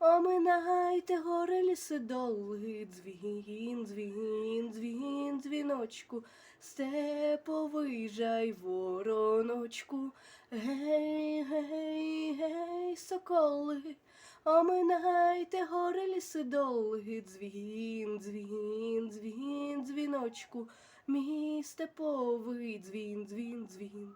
оминайте гори ліси доли, дзвін, дзвін, дзвін, дзвіночку, степовий жай вороночку. Гей, гей, гей, соколи, оминайте гори ліси доли, дзвін, дзвін, дзвін, дзвіночку, мій степовий дзвін, дзвін, дзвін.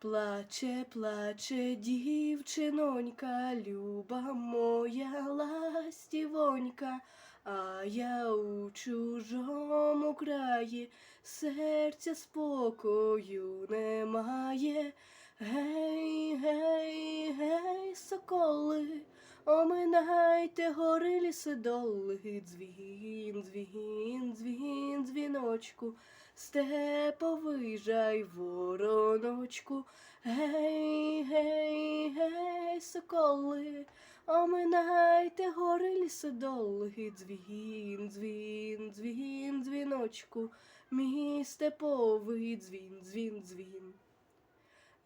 Плаче, плаче дівчинонька, люба моя ластівонька, а я у чужому краї серця спокою немає. Гей, гей, гей, соколи, оминайте гори ліси доли, дзвін, дзвін, дзвін, дзвіночку, степовий жай вороночку. Гей, гей, гей, соколи, оминайте гори ліси доли, дзвін, дзвін, дзвін, дзвіночку, мій степовий дзвін, дзвін, дзвін.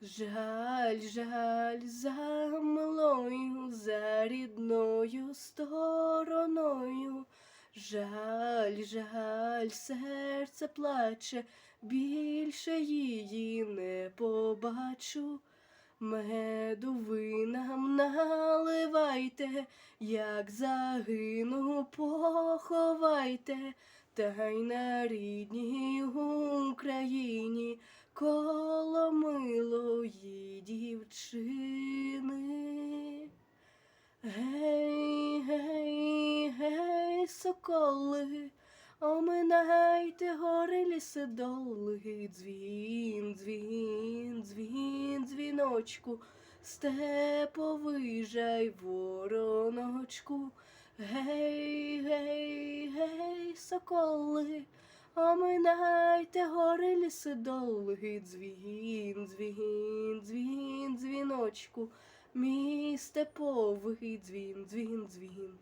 Жаль, жаль за милою, рідною стороною. Жаль, жаль, серце плаче, більше її не побачу. Меду ви нам наливайте, як загину, поховайте, та й на рідній Україні коло милої дівчини. Соколи, оминайте гори ліси доли, дзвін, дзвін, дзвін, дзвіночку, степовий жай вороночку. Гей, гей, гей, соколи, оминайте гори ліси доли, дзвін, дзвін, дзвін, дзвіночку, мій степовий дзвін, дзвін, дзвін.